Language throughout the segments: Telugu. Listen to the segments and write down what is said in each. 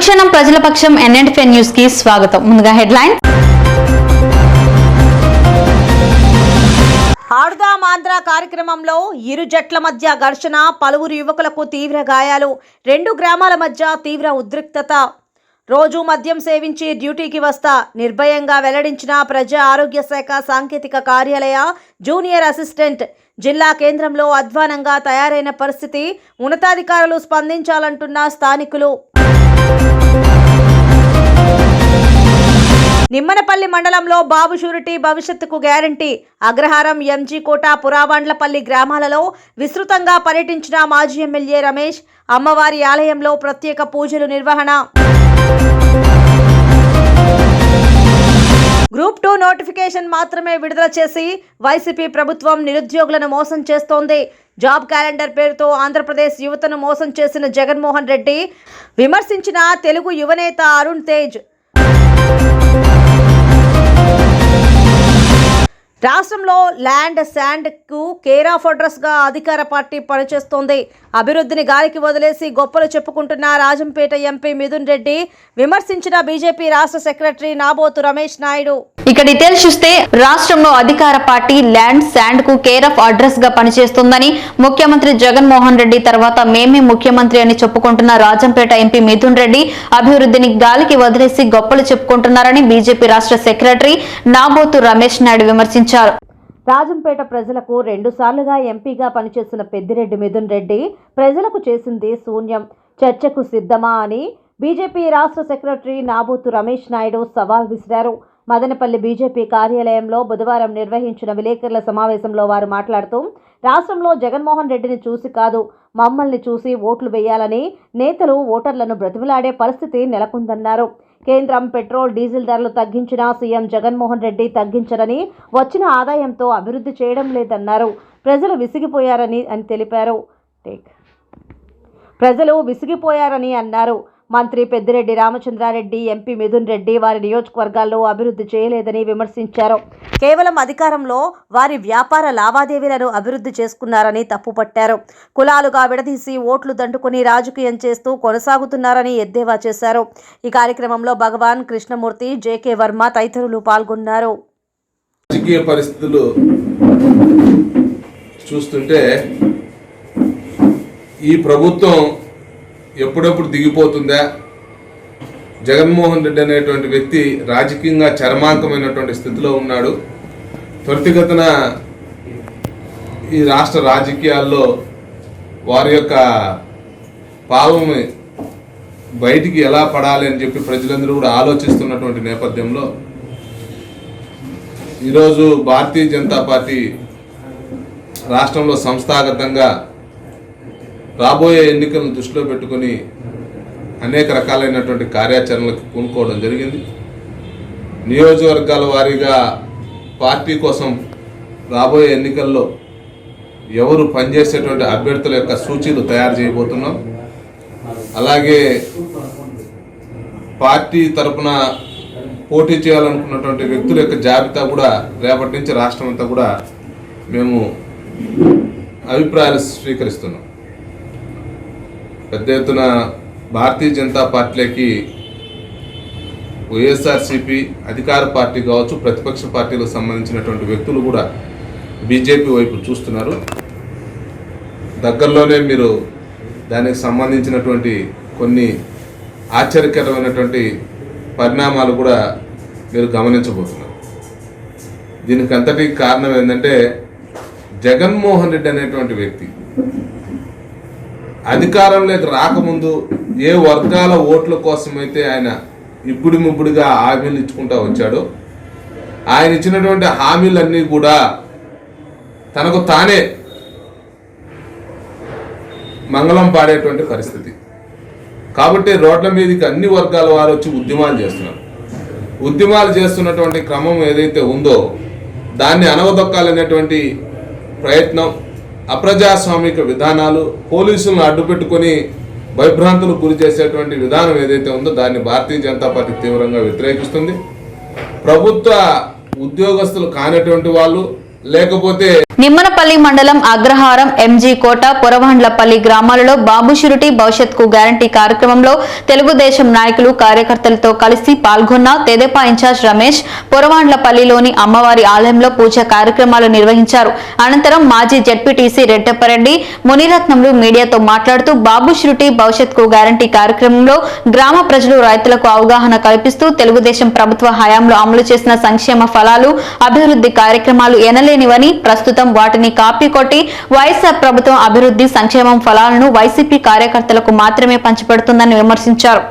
అనుక్షణం ప్రజల పక్షం ఎన్ఎండిఫై న్యూస్కి స్వాగతం. ముందుగా హెడ్లైన్. ఆడుదాం ఆంధ్ర కార్యక్రమంలో ఇరు జట్ల మధ్య ఘర్షణ పలువురు యువకులకు తీవ్ర గాయాలు రెండు గ్రామాల మధ్య తీవ్ర ఉద్రిక్తత. రోజు మద్యం సేవించి డ్యూటీకి వస్తా నిర్భయంగా వెల్లడించిన ప్రజా ఆరోగ్య శాఖ సాంకేతిక కార్యాలయ జూనియర్ అసిస్టెంట్ జిల్లా కేంద్రంలో అధ్వానంగా తయారైన పరిస్థితి ఉన్నతాధికారులు స్పందించాలంటున్న స్థానికులు. నిమ్మనపల్లి మండలంలో బాబు షూరిటీ భవిష్యత్తుకు గ్యారంటీ. అగ్రహారం ఎంజీ కోట పురాబండ్లపల్లి గ్రామాలలో విస్తృతంగా పర్యటించిన మాజీ ఎమ్మెల్యే రమేష్ అమ్మవారి ఆలయంలో ప్రత్యేక పూజలు నిర్వహణ. గ్రూప్ టూ నోటిఫికేషన్ మాత్రమే విడుదల చేసి వైసీపీ ప్రభుత్వం నిరుద్యోగులను మోసం చేస్తోంది. జాబ్ క్యాలెండర్ పేరుతో ఆంధ్రప్రదేశ్ యువతను మోసం చేసిన జగన్మోహన్ రెడ్డి విమర్శించిన తెలుగు యువనేత అరుణ్ తేజ్ రాష్ట్రంలో ల్యాండ్ శాండ్కు కేర్ ఆఫ్ అడ్రస్గా అధికార పార్టీ పనిచేస్తోంది. అభివృద్ధిని గాలికి వదిలేసి గొప్పలు చెప్పుకుంటున్న రాజంపేట ఎంపీ మిథున్ రెడ్డి విమర్శించిన బీజేపీ రాష్ట్ర సెక్రటరీ నాబోతు రమేష్ నాయుడు. ఇక డీటెయిల్స్ చూస్తే రాష్ట్రంలో అధికార పార్టీ ల్యాండ్ శాండ్కు కేర్ ఆఫ్ అడ్రస్గా పనిచేస్తుందని ముఖ్యమంత్రి జగన్మోహన్ రెడ్డి తర్వాత మేమే ముఖ్యమంత్రి అని చెప్పుకుంటున్న రాజంపేట ఎంపీ మిథున్ రెడ్డి అభివృద్ధిని గాలికి వదిలేసి గొప్పలు చెప్పుకుంటున్నారని బీజేపీ రాష్ట్ర సెక్రటరీ నాబోతు రమేష్ నాయుడు విమర్శించారు. రాజంపేట ప్రజలకు రెండుసార్లుగా ఎంపీగా పనిచేసిన పెద్దిరెడ్డి మిథున్ రెడ్డి ప్రజలకు చేసింది శూన్యం. చర్చకు సిద్ధమా అని బీజేపీ రాష్ట్ర సెక్రటరీ నాబూతు రమేష్ నాయుడు సవాల్ విసిరారు. మదనపల్లి బీజేపీ కార్యాలయంలో బుధవారం నిర్వహించిన విలేకరుల సమావేశంలో వారు మాట్లాడుతూ రాష్ట్రంలో జగన్మోహన్ రెడ్డిని చూసి కాదు మమ్మల్ని చూసి ఓట్లు వేయాలని నేతలు ఓటర్లను బ్రతిమలాడే పరిస్థితి నెలకొందన్నారు. కేంద్రం పెట్రోల్ డీజిల్ ధరలు తగ్గించినా సీఎం జగన్మోహన్ రెడ్డి తగ్గించరని వచ్చిన ఆదాయంతో అభివృద్ధి చేయడం లేదన్నారు. ప్రజలు విసిగిపోయారని అని తెలిపారు. టేక్. ప్రజలు విసిగిపోయారని అన్నారు. మంత్రి పెద్దిరెడ్డి రామచంద్రారెడ్డి ఎంపీ మిథున్ రెడ్డి వారి నియోజకవర్గాల్లో అభివృద్ధి చేయలేదని విమర్శించారు. కేవలం అధికారంలో వారి వ్యాపార లావాదేవీలను అభివృద్ధి చేసుకున్నారని తప్పుపట్టారు. కులాలుగా విడదీసి ఓట్లు దండుకుని రాజకీయం చేస్తూ కొనసాగుతున్నారని ఎద్దేవా చేశారు. ఈ కార్యక్రమంలో భగవాన్ కృష్ణమూర్తి జేకే వర్మ తదితరులు పాల్గొన్నారు. రాజకీయ పరిస్థితులు చూస్తుంటే ఈ ప్రభుత్వం ఎప్పుడెప్పుడు దిగిపోతుందా? జగన్మోహన్ రెడ్డి అనేటువంటి వ్యక్తి రాజకీయంగా చర్మాంకమైనటువంటి స్థితిలో ఉన్నాడు. త్వరితగతన ఈ రాష్ట్ర రాజకీయాల్లో వారి యొక్క పాపం బయటికి ఎలా పడాలి అని చెప్పి ప్రజలందరూ కూడా ఆలోచిస్తున్నటువంటి నేపథ్యంలో ఈరోజు భారతీయ జనతా పార్టీ రాష్ట్రంలో సంస్థాగతంగా రాబోయే ఎన్నికలను దృష్టిలో పెట్టుకొని అనేక రకాలైనటువంటి కార్యాచరణలకు పూనుకోవడం జరిగింది. నియోజకవర్గాల వారీగా పార్టీ కోసం రాబోయే ఎన్నికల్లో ఎవరు పనిచేసేటువంటి అభ్యర్థుల యొక్క సూచీలు తయారు చేయబోతున్నాం. అలాగే పార్టీ తరఫున పోటీ చేయాలనుకున్నటువంటి వ్యక్తుల యొక్క జాబితా కూడా రేపటి నుంచి రాష్ట్రం అంతా కూడా మేము అభిప్రాయాలు స్వీకరిస్తున్నాం. పెద్ద ఎత్తున భారతీయ జనతా పార్టీలకి వైఎస్ఆర్సిపి అధికార పార్టీ కావచ్చు ప్రతిపక్ష పార్టీలకు సంబంధించినటువంటి వ్యక్తులు కూడా బీజేపీ వైపు చూస్తున్నారు. దగ్గరలోనే మీరు దానికి సంబంధించినటువంటి కొన్ని ఆశ్చర్యకరమైనటువంటి పరిణామాలు కూడా మీరు గమనించబోతున్నారు. దీనికి అంతటికి కారణం ఏంటంటే జగన్మోహన్ రెడ్డి అనేటువంటి వ్యక్తి అధికారంలోకి రాకముందు ఏ వర్గాల ఓట్ల కోసమైతే ఆయన ఇప్పుడు ముప్పుడుగా హామీలు ఇచ్చుకుంటా వచ్చాడో. ఆయన ఇచ్చినటువంటి హామీలన్నీ కూడా తనకు తానే మంగళం పాడేటువంటి పరిస్థితి. కాబట్టి రోడ్ల మీదకి అన్ని వర్గాల వారు వచ్చి ఉద్యమాలు చేస్తున్నారు. ఉద్యమాలు చేస్తున్నటువంటి క్రమం ఏదైతే ఉందో దాన్ని అనవదొక్కాలనేటువంటి ప్రయత్నం అప్రజాస్వామిక విధానాలు పోలీసులను అడ్డుపెట్టుకొని భయభ్రాంతులు గురి చేసేటువంటి విధానం ఏదైతే ఉందో దాన్ని భారతీయ జనతా పార్టీ తీవ్రంగా వ్యతిరేకిస్తుంది. ప్రభుత్వ ఉద్యోగస్తులు కానటువంటి వాళ్ళు లేకపోతే నిమ్మనపల్లి మండలం అగ్రహారం ఎంజీ కోట పొరవాండ్లపల్లి గ్రామాలలో బాబు షురిటీ భవిష్యత్కు గ్యారంటీ కార్యక్రమంలో తెలుగుదేశం నాయకులు కార్యకర్తలతో కలిసి పాల్గొన్న తెదేపా ఇన్ఛార్జ్ రమేష్ పొరవాండ్లపల్లిలోని అమ్మవారి ఆలయంలో పూజ కార్యక్రమాలు నిర్వహించారు. అనంతరం మాజీ జడ్పీటీసీ రెడ్డప్పరెడ్డి మునిరత్నంలు మీడియాతో మాట్లాడుతూ బాబు షురిటీ భవిష్యత్కు గ్యారంటీ కార్యక్రమంలో గ్రామ ప్రజలు రైతులకు అవగాహన కల్పిస్తూ తెలుగుదేశం ప్రభుత్వ హయాంలో అమలు చేసిన సంక్షేమ ఫలాలు అభివృద్ధి కార్యక్రమాలు ఎనలేనివని ప్రస్తుతం వాటిని కాపీ కొట్టి వైఎస్ఆర్ ప్రభుత్వం అభివృద్ధి సంక్షేమం ఫలాలను వైసీపీ కార్యకర్తలకు మాత్రమే పంచిపెడుతుందని విమర్శించారు.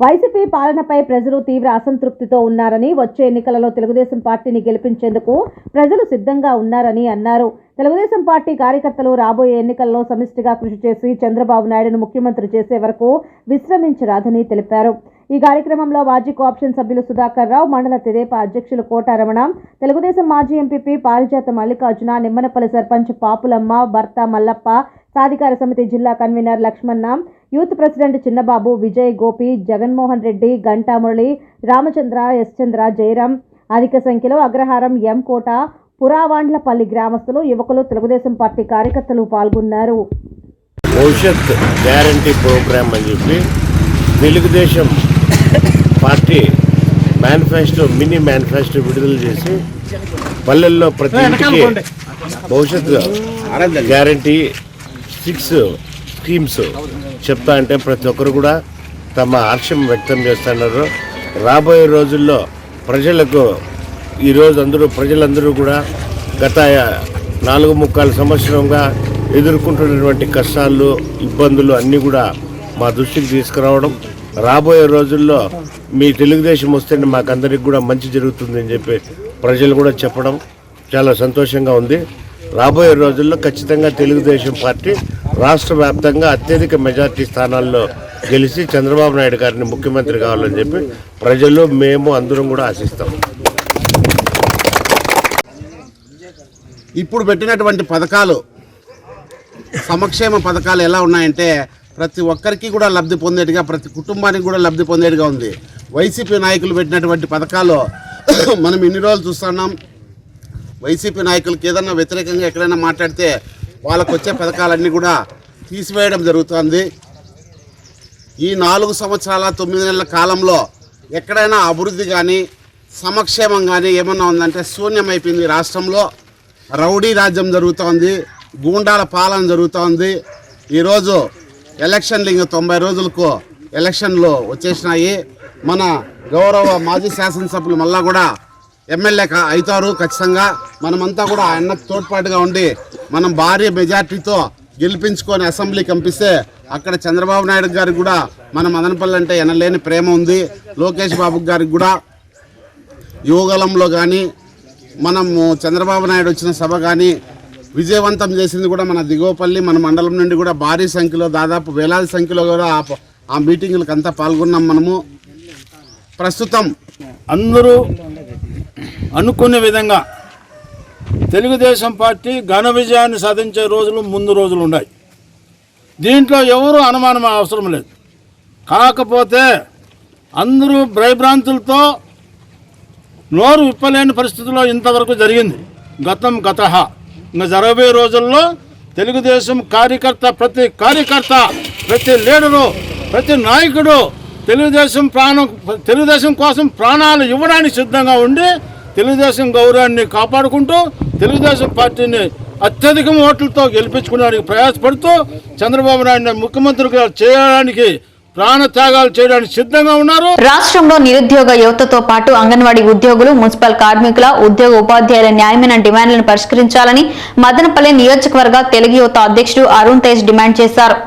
వైసీపీ పాలనపై ప్రజలు తీవ్ర అసంతృప్తితో ఉన్నారని వచ్చే ఎన్నికలలో తెలుగుదేశం పార్టీని గెలిపించేందుకు ప్రజలు సిద్ధంగా ఉన్నారని అన్నారు. తెలుగుదేశం పార్టీ కార్యకర్తలు రాబోయే ఎన్నికల్లో సమిష్టిగా కృషి చేసి చంద్రబాబు నాయుడును ముఖ్యమంత్రి చేసే వరకు విశ్రమించరాదని తెలిపారు. ఈ కార్యక్రమంలో మాజీ కోఆప్షన్ సభ్యులు సుధాకర్ రావు మండల తెదేపా అధ్యక్షులు కోట రమణ తెలుగుదేశం మాజీ ఎంపీపీ పారిజాత మల్లికార్జున నిమ్మనపల్లి సర్పంచ్ పాపులమ్మ భర్త మల్లప్ప సాధికార సమితి జిల్లా convener Lakshmana youth president Chinnababu Vijay Gopi Jaganmohan Reddy Ganta Murali Ramachandra S Chandra Jayaram. అధిక సంఖ్యలో అగ్రహారం ఎం కోట పురావాండ్లపల్లి గ్రామస్తులు యువకులు తెలుగుదేశం పార్టీ కార్యకర్తలు పాల్గొన్నారు. భవిష్యత్ గ్యారంటీ ప్రోగ్రామ్ అని చెప్పి Telugudesam party manifesto mini manifesto విడుదల చేసి పల్లెల్లో ప్రతి ఇంటికి భవిష్యత్ గ్యారంటీ సిక్స్ స్కీమ్స్ చెప్తా అంటే ప్రతి ఒక్కరు కూడా తమ హర్షం వ్యక్తం చేస్తున్నారు. రాబోయే రోజుల్లో ప్రజలకు ఈరోజు అందరూ ప్రజలందరూ కూడా గత నాలుగు ముక్కాలు సంవత్సరంగా ఎదుర్కొంటున్నటువంటి కష్టాలు ఇబ్బందులు అన్నీ కూడా మా దృష్టికి తీసుకురావడం. రాబోయే రోజుల్లో మీ తెలుగుదేశం వస్తేనే మాకందరికి కూడా మంచి జరుగుతుందని చెప్పి ప్రజలు కూడా చెప్పడం చాలా సంతోషంగా ఉంది. రాబోయే రోజుల్లో ఖచ్చితంగా తెలుగుదేశం పార్టీ రాష్ట్ర వ్యాప్తంగా అత్యధిక మెజార్టీ స్థానాల్లో గెలిచి చంద్రబాబు నాయుడు గారిని ముఖ్యమంత్రి కావాలని చెప్పి ప్రజలు మేము అందరం కూడా ఆశిస్తాం. ఇప్పుడు పెట్టినటువంటి పథకాలు సంక్షేమ పథకాలు ఎలా ఉన్నాయంటే ప్రతి ఒక్కరికి కూడా లబ్ధి పొందేట్టుగా ప్రతి కుటుంబానికి కూడా లబ్ధి పొందేట్టుగా ఉంది. వైసీపీ నాయకులు పెట్టినటువంటి పథకాలు మనం ఇన్ని రోజులు చూస్తున్నాం? వైసీపీ నాయకులకి ఏదన్నా వ్యతిరేకంగా ఎక్కడైనా మాట్లాడితే వాళ్ళకు వచ్చే పథకాలన్నీ కూడా తీసివేయడం జరుగుతుంది. ఈ నాలుగు సంవత్సరాల తొమ్మిది నెలల కాలంలో ఎక్కడైనా అభివృద్ధి కానీ సమక్షేమం కానీ ఏమన్నా ఉందంటే శూన్యమైపోయింది రాష్ట్రంలో. రౌడీ రాజ్యం జరుగుతోంది గూండాల పాలన జరుగుతోంది. ఈరోజు ఎలక్షన్లు ఇంక తొంభై రోజులకు ఎలక్షన్లు వచ్చేసినాయి. మన గౌరవ మాజీ శాసనసభ్యులు మళ్ళా కూడా ఎమ్మెల్యే అవుతారు ఖచ్చితంగా. మనమంతా కూడా ఆయన తోడ్పాటుగా ఉండి మనం భారీ మెజార్టీతో గెలిపించుకొని అసెంబ్లీకి పంపిస్తే అక్కడ చంద్రబాబు నాయుడు గారికి కూడా మన మదనపల్లి అంటే ఎనలేని ప్రేమ ఉంది. లోకేష్ బాబు గారికి కూడా యువగలంలో కానీ మనము చంద్రబాబు నాయుడు వచ్చిన సభ కానీ విజయవంతం చేసింది కూడా మన దిగువపల్లి మన మండలం నుండి కూడా భారీ సంఖ్యలో దాదాపు వేలాది సంఖ్యలో కూడా ఆ ఆ మీటింగులకు అంతా పాల్గొన్నాం మనము. ప్రస్తుతం అందరూ అనుకునే విధంగా తెలుగుదేశం పార్టీ ఘన విజయాన్ని సాధించే రోజులు ముందు రోజులు ఉన్నాయి. దీంట్లో ఎవరు అనుమానం అవసరం లేదు. కాకపోతే అందరూ భయభ్రాంతులతో నోరు విప్పలేని పరిస్థితుల్లో ఇంతవరకు జరిగింది. గతం గత ఇంకా జరగబోయే రోజుల్లో తెలుగుదేశం కార్యకర్త ప్రతి కార్యకర్త ప్రతి లీడరు ప్రతి నాయకుడు తెలుగుదేశం ప్రాణం తెలుగుదేశం కోసం ప్రాణాలు ఇవ్వడానికి సిద్ధంగా ఉండి తెలుగుదేశం గౌరవాన్ని కాపాడుకుంటూ తెలుగుదేశం పార్టీని అత్యధిక ఓట్లతో గెలిపించుకోవడానికి ప్రయాసపడుతూ చంద్రబాబు నాయుడు ముఖ్యమంత్రిగా చేయడానికి ప్రాణ త్యాగాలు చేయడానికి సిద్ధంగా ఉన్నారు. రాష్ట్రంలో నిరుద్యోగ యువతతో పాటు అంగన్వాడీ ఉద్యోగులు మున్సిపల్ కార్మికుల ఉద్యోగ ఉపాధ్యాయుల న్యాయమైన డిమాండ్లను పరిష్కరించాలని మదనపల్లి నియోజకవర్గ తెలుగు యువత అధ్యక్షుడు అరుణ్ తేజ్ డిమాండ్ చేశారు.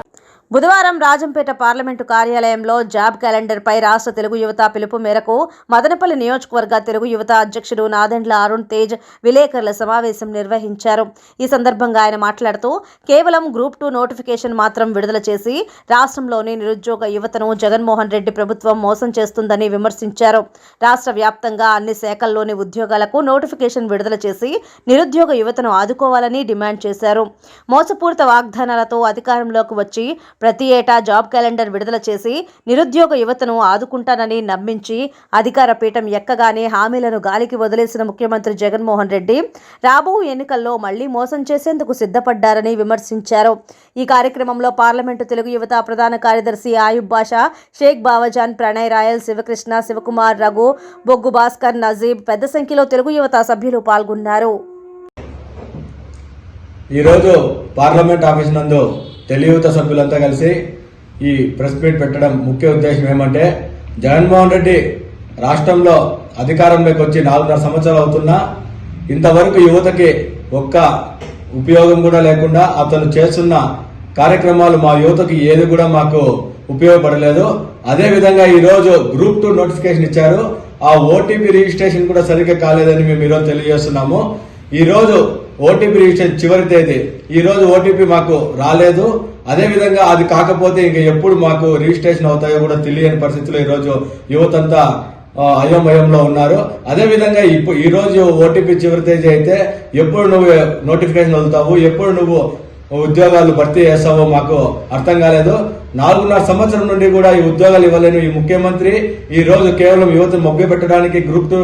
బుధవారం రాజంపేట పార్లమెంటు కార్యాలయంలో జాబ్ క్యాలెండర్పై రాష్ట్ర తెలుగు యువత పిలుపు మేరకు మదనపల్లి నియోజకవర్గ తెలుగు యువత అధ్యక్షుడు నాదెండ్ల అరుణ్ తేజ్ విలేకరుల సమావేశం నిర్వహించారు. ఈ సందర్భంగా ఆయన మాట్లాడుతూ కేవలం గ్రూప్ టూ నోటిఫికేషన్ మాత్రం విడుదల చేసి రాష్ట్రంలోని నిరుద్యోగ యువతను జగన్మోహన్ రెడ్డి ప్రభుత్వం మోసం చేస్తుందని విమర్శించారు. రాష్ట్ర వ్యాప్తంగా అన్ని శాఖల్లోని ఉద్యోగాలకు నోటిఫికేషన్ విడుదల చేసి నిరుద్యోగ యువతను ఆదుకోవాలని డిమాండ్ చేశారు. మోసపూరిత వాగ్దానాలతో అధికారంలోకి వచ్చి ప్రతి ఏటా జాబ్ క్యాలెండర్ విడుదల చేసి నిరుద్యోగ యువతను ఆదుకుంటానని నమ్మించి అధికార పీఠం ఎక్కగానే హామీలను గాలికి వదిలేసిన ముఖ్యమంత్రి జగన్మోహన్ రెడ్డి రాబో ఎన్నికల్లో మళ్ళీ మోసం చేసేందుకు సిద్ధపడ్డారని విమర్శించారు. ఈ కార్యక్రమంలో పార్లమెంటు తెలుగు యువత ప్రధాన కార్యదర్శి ఆయుబ్ బాషా షేక్ బావజాన్ ప్రణయ్ రాయల్ శివకృష్ణ శివకుమార్ రఘు బొగ్గు భాస్కర్ నజీబ్ పెద్ద సంఖ్యలో తెలుగు యువత సభ్యులు పాల్గొన్నారు. ఈరోజు పార్లమెంట్ ఆఫీస్ నందు తెలియత సభ్యులంతా కలిసి ఈ ప్రెస్ మీట్ పెట్టడం ముఖ్య ఉద్దేశం ఏమంటే జగన్మోహన్ రెడ్డి రాష్ట్రంలో అధికారంలోకి వచ్చి నాలుగున్నర సంవత్సరాలు అవుతున్నా ఇంతవరకు యువతకి ఒక్క ఉపయోగం కూడా లేకుండా అతను చేస్తున్న కార్యక్రమాలు మా యువతకి ఏది కూడా మాకు ఉపయోగపడలేదు. అదే విధంగా గ్రూప్ టూ నోటిఫికేషన్ ఇచ్చారు. ఆ ఓటీపీ రిజిస్ట్రేషన్ కూడా సరిగ్గా కాలేదని మేము ఈరోజు తెలియజేస్తున్నాము. ఈరోజు ఓటీపీ రిజిస్ట్రేషన్ చివరి తేదీ. ఈ రోజు ఓటీపీ మాకు రాలేదు. అదే విధంగా అది కాకపోతే ఇంక ఎప్పుడు మాకు రిజిస్ట్రేషన్ అవుతాయో కూడా తెలియని పరిస్థితిలో ఈరోజు యువతంతా అయోమయంలో ఉన్నారు. అదే విధంగా ఇప్పుడు ఈ రోజు ఓటీపీ చివరి తేదీ అయితే ఎప్పుడు నువ్వు నోటిఫికేషన్ వదులుతావు ఎప్పుడు నువ్వు ఉద్యోగాలు భర్తీ చేస్తావో మాకు అర్థం కాలేదు. నాలుగున్నర సంవత్సరం నుండి కూడా ఈ ఉద్యోగాలు ఇవ్వలేను ఈ ముఖ్యమంత్రి ఈ రోజు కేవలం యువతను మభ్య పెట్టడానికి గ్రూప్ టూ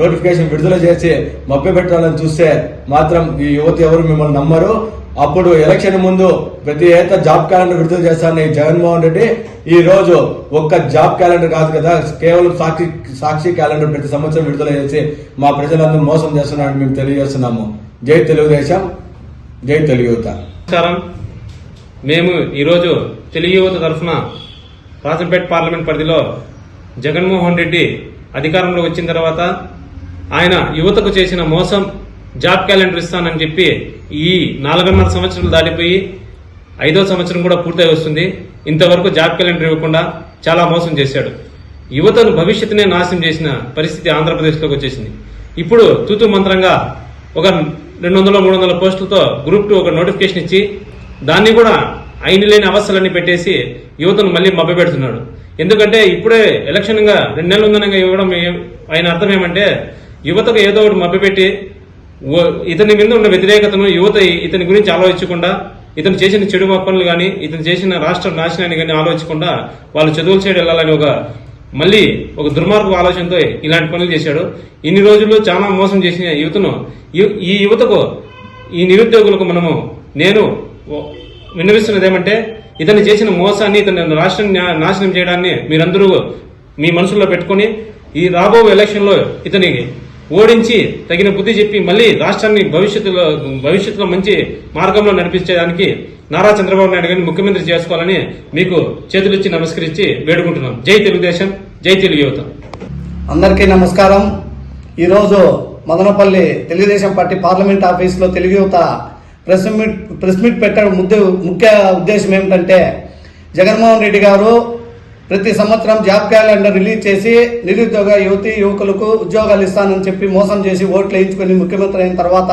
నోటిఫికేషన్ విడుదల చేసి మభ్య పెట్టాలని చూస్తే మాత్రం ఈ యువత ఎవరు మిమ్మల్ని నమ్మరు. అప్పుడు ఎలక్షన్ ముందు ప్రతి ఏత జాబ్ క్యాలెండర్ విడుదల చేస్తానని జగన్మోహన్ రెడ్డి. ఈ రోజు ఒక్క జాబ్ క్యాలెండర్ కాదు కదా కేవలం సాక్షి సాక్షి క్యాలెండర్ ప్రతి సంవత్సరం విడుదల చేసి మా ప్రజలందరూ మోసం చేస్తున్నారని మేము తెలియజేస్తున్నాము. జై తెలుగుదేశం జై తెలుగు యువత. నమస్కారం. మేము ఈరోజు తెలుగు యువత తరఫున రాజంపేట పార్లమెంట్ పరిధిలో జగన్మోహన్ రెడ్డి అధికారంలో వచ్చిన తర్వాత ఆయన యువతకు చేసిన మోసం జాబ్ క్యాలెండర్ ఇస్తానని చెప్పి ఈ నాలుగున్నర సంవత్సరాలు దాటిపోయి ఐదో సంవత్సరం కూడా పూర్తయి వస్తుంది. ఇంతవరకు జాబ్ క్యాలెండర్ ఇవ్వకుండా చాలా మోసం చేశాడు. యువతను భవిష్యత్తునే నాశనం చేసిన పరిస్థితి ఆంధ్రప్రదేశ్లోకి వచ్చేసింది. ఇప్పుడు తూతు మంత్రంగా ఒక రెండు వందల మూడు వందల పోస్టులతో గ్రూప్ టూ ఒక నోటిఫికేషన్ ఇచ్చి దాన్ని కూడా అయిన లేని అవస్థలన్నీ పెట్టేసి యువతను మళ్ళీ మభ్యపెడుతున్నాడు. ఎందుకంటే ఇప్పుడే ఎలక్షన్గా రెండు నెలలు ఉందనగా ఇవ్వడం ఆయన అర్థం ఏమంటే యువతకు ఏదో ఒకటి మభ్యపెట్టి ఇతని మీద ఉన్న వ్యతిరేకతను యువత ఇతని గురించి ఆలోచించకుండా ఇతను చేసిన చెడు పనులు కానీ ఇతను చేసిన రాష్ట్ర నాశనాన్ని కానీ ఆలోచించకుండా వాళ్ళు చదువుల సైడ్ వెళ్ళాలని ఒక మళ్ళీ ఒక దుర్మార్గ ఆలోచనతో ఇలాంటి పనులు చేశాడు. ఇన్ని రోజులు చాలా మోసం చేసిన యువతను ఈ యువతకు ఈ నిరుద్యోగులకు మనము నేను విన్నవిస్తున్నది ఏమంటే ఇతను చేసిన మోసాన్ని ఇతను రాష్ట్రం నాశనం చేయడాన్ని మీరందరూ మీ మనసులో పెట్టుకొని ఈ రాబో ఎలక్షన్లో ఇతనికి ఓడించి తగిన బుద్ధి చెప్పి మళ్ళీ రాష్ట్రాన్ని భవిష్యత్తులో భవిష్యత్తులో మంచి మార్గంలో నడిపించడానికి నారా చంద్రబాబు నాయుడు గారిని ముఖ్యమంత్రి చేసుకోవాలని మీకు చేతులిచ్చి నమస్కరించి వేడుకుంటున్నాం. జై తెలుగుదేశం జై తెలుగు యువత అందరికీ నమస్కారం. ఈరోజు మదనపల్లి తెలుగుదేశం పార్టీ పార్లమెంట్ ఆఫీస్లో తెలుగు యువత ప్రెస్ మీట్ ప్రెస్ మీట్ పెట్టడం ముద్ద ముఖ్య ఉద్దేశం ఏమిటంటే జగన్మోహన్ రెడ్డి గారు ప్రతి సంవత్సరం జాబ్ క్యాలెండర్ రిలీజ్ చేసి నిరుద్యోగ యువతి యువకులకు ఉద్యోగాలు ఇస్తానని చెప్పి మోసం చేసి ఓట్లు వేయించుకొని ముఖ్యమంత్రి అయిన తర్వాత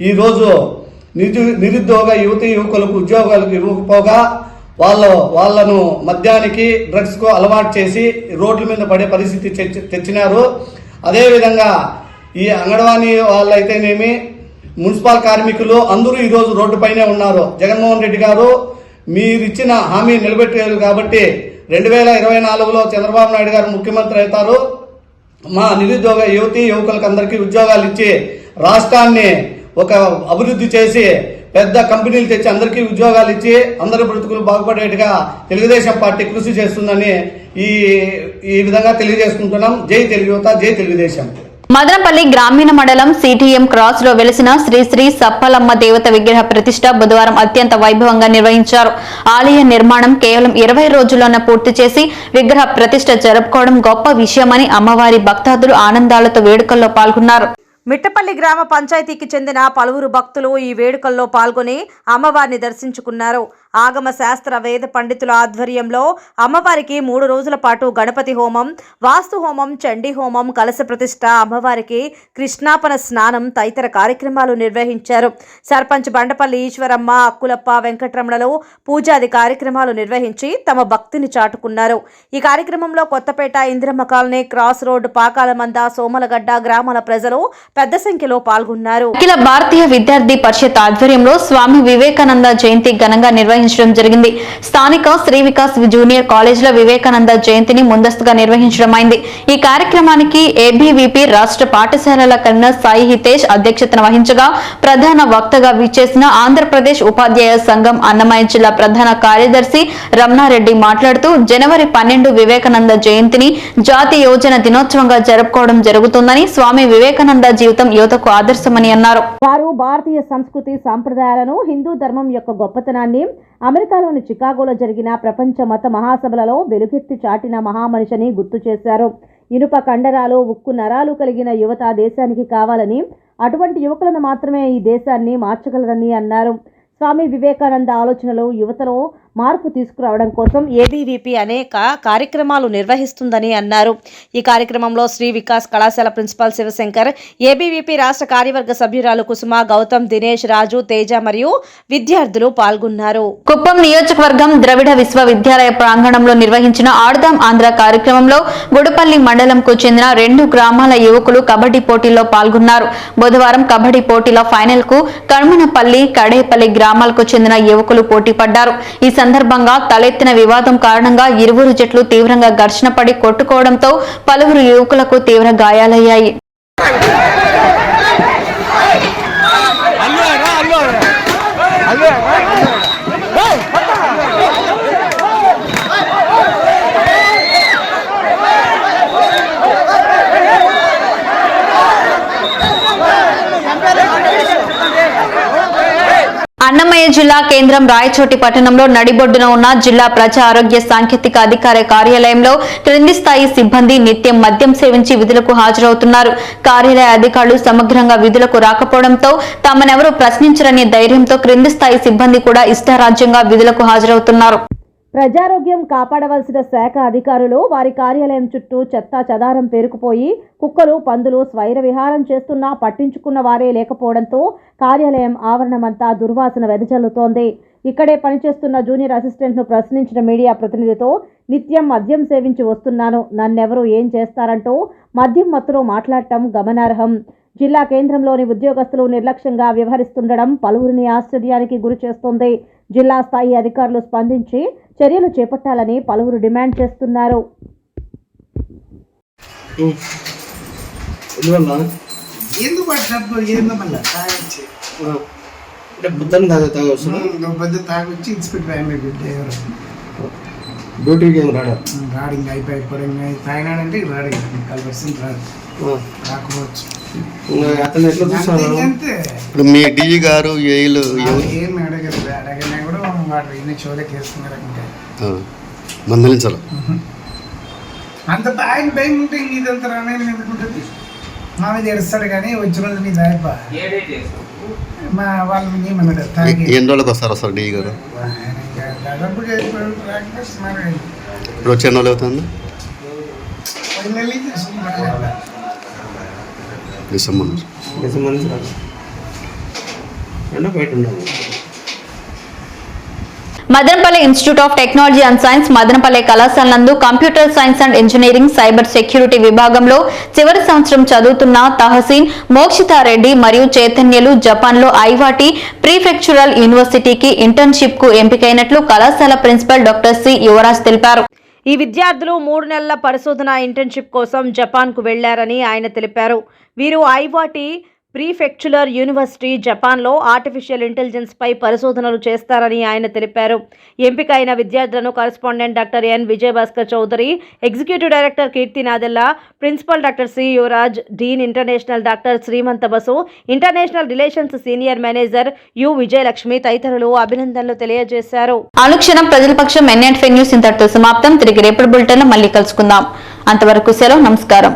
ఈరోజు నిరు నిరుద్యోగ యువతి యువకులకు ఉద్యోగాలకు ఇవ్వకపోగా వాళ్ళు వాళ్ళను మద్యానికి డ్రగ్స్కు అలవాటు చేసి రోడ్ల మీద పడే పరిస్థితి తెచ్చి- తెచ్చినారు. అదేవిధంగా ఈ అంగన్వాడీ వాళ్ళైతేనేమి మున్సిపల్ కార్మికులు అందరూ ఈరోజు రోడ్డుపైనే ఉన్నారు. జగన్మోహన్ రెడ్డి గారు మీరిచ్చిన హామీ నిలబెట్టారు కాబట్టి రెండు వేల ఇరవై నాలుగులో చంద్రబాబు నాయుడు గారు ముఖ్యమంత్రి అవుతారు. మా నిరుద్యోగ యువతి యువకులకు అందరికీ ఉద్యోగాలు ఇచ్చి రాష్ట్రాన్ని ఒక అభివృద్ధి చేసి పెద్ద కంపెనీలు తెచ్చి అందరికీ ఉద్యోగాలు ఇచ్చి అందరి బ్రతుకులు బాగుపడేట్టుగా తెలుగుదేశం పార్టీ కృషి చేస్తుందని ఈ ఈ విధంగా తెలియజేసుకుంటున్నాం. జై తెలుగు యువత జై తెలుగుదేశం. మదనపల్లి గ్రామీణ మండలం సిటిఎం క్రాస్లో వెలిసిన శ్రీ శ్రీ సప్పలమ్మ దేవత విగ్రహ ప్రతిష్ట బుధవారం అత్యంత వైభవంగా నిర్వహించారు. ఆలయ నిర్మాణం కేవలం ఇరవై రోజుల్లోనే పూర్తి చేసి విగ్రహ ప్రతిష్ట జరుపుకోవడం గొప్ప విషయమని అమ్మవారి భక్తాదులు ఆనందాలతో వేడుకల్లో పాల్గొన్నారు. మిట్టపల్లి గ్రామ పంచాయతీకి చెందిన పలువురు భక్తులు ఈ వేడుకల్లో పాల్గొని అమ్మవారిని దర్శించుకున్నారు. ఆగమ శాస్త్ర వేద పండితుల ఆధ్వర్యంలో అమ్మవారికి మూడు రోజుల పాటు గణపతి హోమం వాస్తు హోమం చండీ హోమం కలశ ప్రతిష్ట అమ్మవారికి కృష్ణాపన స్నానం తదితర కార్యక్రమాలు నిర్వహించారు. సర్పంచ్ బండపల్లి ఈశ్వరమ్మ అక్కులప్ప వెంకటరమణలు పూజాది కార్యక్రమాలు నిర్వహించి తమ భక్తిని చాటుకున్నారు. ఈ కార్యక్రమంలో Kothapeta Indiramma colony cross road Pakalamanda Somalagadda గ్రామాల ప్రజలు పెద్ద సంఖ్యలో పాల్గొన్నారు. అఖిల భారతీయ విద్యార్థి పరిషత్ ఆధ్వర్యంలో స్వామి వివేకానంద జయంతి ఘనంగా నిర్వహించారు నిర్వహించడం జరిగింది. స్థానిక శ్రీ వికాస్ జూనియర్ కాలేజ్ వివేకానంద జయంతిని ముందస్తుగా నిర్వహించడం అయింది ఈ కార్యక్రమానికి ఏబీవీపీ రాష్ట్ర పాఠశాలల కన్వీనర్ సాయి హితేష్ అధ్యక్షతన వహించగా ప్రధాన వక్తగా విచ్చేసిన ఆంధ్రప్రదేశ్ ఉపాధ్యాయ సంఘం అన్నమయ్య జిల్లా ప్రధాన కార్యదర్శి రమణారెడ్డి మాట్లాడుతూ జనవరి పన్నెండు వివేకానంద జయంతిని జాతి యోజన దినోత్సవంగా జరుపుకోవడం జరుగుతుందని స్వామి వివేకానంద జీవితం యువతకు ఆదర్శమని అన్నారు. వారు భారతీయ సంస్కృతి సాంప్రదాయాలను హిందూ ధర్మం యొక్క గొప్పతనాన్ని అమెరికాలోని చికాగోలో జరిగిన ప్రపంచ మత మహాసభలలో వెలుగెత్తి చాటిన మహామనిషిని గుర్తు చేశారు. ఇనుప కండరాలు ఉక్కు నరాలు కలిగిన యువత దేశానికి కావాలని అటువంటి యువకులను మాత్రమే ఈ దేశాన్ని మార్చగలరని అన్నారు. స్వామి వివేకానంద ఆలోచనలు యువతలో మార్పు తీసుకురావడం కోసం ఏబీవీపీ అనేక కార్యక్రమాలు నిర్వహిస్తుందని అన్నారు. ఈ కార్యక్రమంలో శ్రీ వికాస్ కళాశాల ప్రిన్సిపాల్ శివశంకర్ ఏబీవీపీ రాష్ట్ర కార్యవర్గ సభ్యురాలు కుసుమ గౌతమ్ దినేష్ రాజు తేజ మరియు విద్యార్థులు పాల్గొన్నారు. కుప్పం నియోజకవర్గం ద్రవిడ విశ్వవిద్యాలయ ప్రాంగణంలో నిర్వహించిన ఆడదాం ఆంధ్ర కార్యక్రమంలో గుడిపల్లి మండలంకు చెందిన రెండు గ్రామాల యువకులు కబడ్డీ పోటీల్లో పాల్గొన్నారు. బుధవారం కబడ్డీ పోటీల ఫైనల్కు కణమనపల్లి కడేపల్లి గ్రామాలకు చెందిన యువకులు పోటీ పడ్డారు. ఈ సందర్భంగా తలెత్తిన వివాదం కారణంగా ఇరువురు జట్లు తీవ్రంగా ఘర్షణ పడి కొట్టుకోవడంతో పలువురు యువకులకు తీవ్ర గాయాలయ్యాయి. అన్నమయ్య జిల్లా కేంద్రం రాయచోటి పట్టణంలో నడిబొడ్డున ఉన్న జిల్లా ప్రజా ఆరోగ్య సాంకేతిక అధికార కార్యాలయంలో క్రింది స్థాయి సిబ్బంది నిత్యం మద్యం సేవించి విధులకు హాజరవుతున్నారు. కార్యాలయ అధికారులు సమగ్రంగా విధులకు రాకపోవడంతో తమనెవరూ ప్రశ్నించరనే ధైర్యంతో క్రింది స్థాయి సిబ్బంది కూడా ఇష్టారాజ్యంగా విధులకు హాజరవుతున్నారు. ప్రజారోగ్యం కాపాడవలసిన శాఖ అధికారులు వారి కార్యాలయం చుట్టూ చెత్త చెదారం పేరుకుపోయి కుక్కలు పందులు స్వైర విహారం చేస్తున్నా పట్టించుకున్న వారే లేకపోవడంతో కార్యాలయం ఆవరణమంతా దుర్వాసన వెదజల్లుతోంది. ఇక్కడే పనిచేస్తున్న జూనియర్ అసిస్టెంట్ను ప్రశ్నించిన మీడియా ప్రతినిధితో నిత్యం మద్యం సేవించి వస్తున్నాను నన్నెవరు ఏం చేస్తారంటూ మద్యం మత్తులో మాట్లాడటం గమనార్హం. జిల్లా కేంద్రంలోని ఉద్యోగస్తులు నిర్లక్ష్యంగా వ్యవహరిస్తుండడం పలువురిని ఆశ్చర్యానికి గురి చేస్తోంది జిల్లా స్థాయి అధికారులు స్పందించి చర్యలు చేపట్టాలని పలువురు డిమాండ్ చేస్తున్నారు. డ్యూటీకి ఏం రాడు రాడు ఇంకా అయిపోయి ఇప్పుడు ఇంకా తాగినాడంటే ఇక రాడు ఇంకా ముక్కలు పర్సెంట్ రాడు రాకపోవచ్చు ఇప్పుడు మీ డీజీ గారు ఏం అడగరు అడగనా కూడా వాడు ఇన్ని చోదకి వేసుకున్నారంటే ఆ, మందలించాలి. అంత ఆయన భయం ఉంటే ఇదంతా రానని ఎందుకుంటుంది మా మీద ఏడుస్తాడు కానీ వచ్చిన రోజు నీ దాయప మా వాళ్ళు ఏమన్నాడు? ఎన్ని రోజులకు వస్తారు సార్ డీజీ గారు? ఇప్పుడు వచ్చి ఎన్ని రోజులు అవుతుంది? డిసెంబర్ డిసెంబర్ బయట ఉండాలి. Madanapalle institute of technology and science Madanapalle కళాశాల నందు computer science and engineering cyber security విభాగంలో చివరి సంవత్సరం చదువుతున్న తహసీన్ మోక్షితారెడ్డి మరియు చైతన్యలు జపాన్లో ఐవాటి ప్రీఫెక్చురల్ యూనివర్సిటీకి ఇంటర్న్షిప్కు ఎంపికైనట్లు కళాశాల ప్రిన్సిపల్ డాక్టర్ సి యువరాజ్ తెలిపారు. ఈ విద్యార్థులు మూడు నెలల పరిశోధన ఇంటర్న్షిప్ కోసం జపాన్కు వెళ్ళారని ఆయన తెలిపారు. వీరు ఐవాటి ప్రీఫెక్చులర్ యూనివర్సిటీ జపాన్లో ఆర్టిఫిషియల్ ఇంటెలిజెన్స్ పై పరిశోధనలు చేస్తారని ఆయన తెలిపారు. ఎంపికైన విద్యార్థులను correspondent doctor N. Vijayabhaskar Chowdary executive director Keerthi Nadella principal doctor C. Yuvaraj dean international doctor Srimantha Basu international relations senior manager U. Vijayalakshmi తదితరులు అభినందనలు తెలియజేశారు. అనుక్షణం ప్రజల పక్షం ఫెన్యూస్ న్యూస్ ఇంతటితో సమాప్తం. తిరిగి రేపటి బులెటిన్ మళ్ళీ కలుసుకుందాం. అంతవరకు సెలవు నమస్కారం.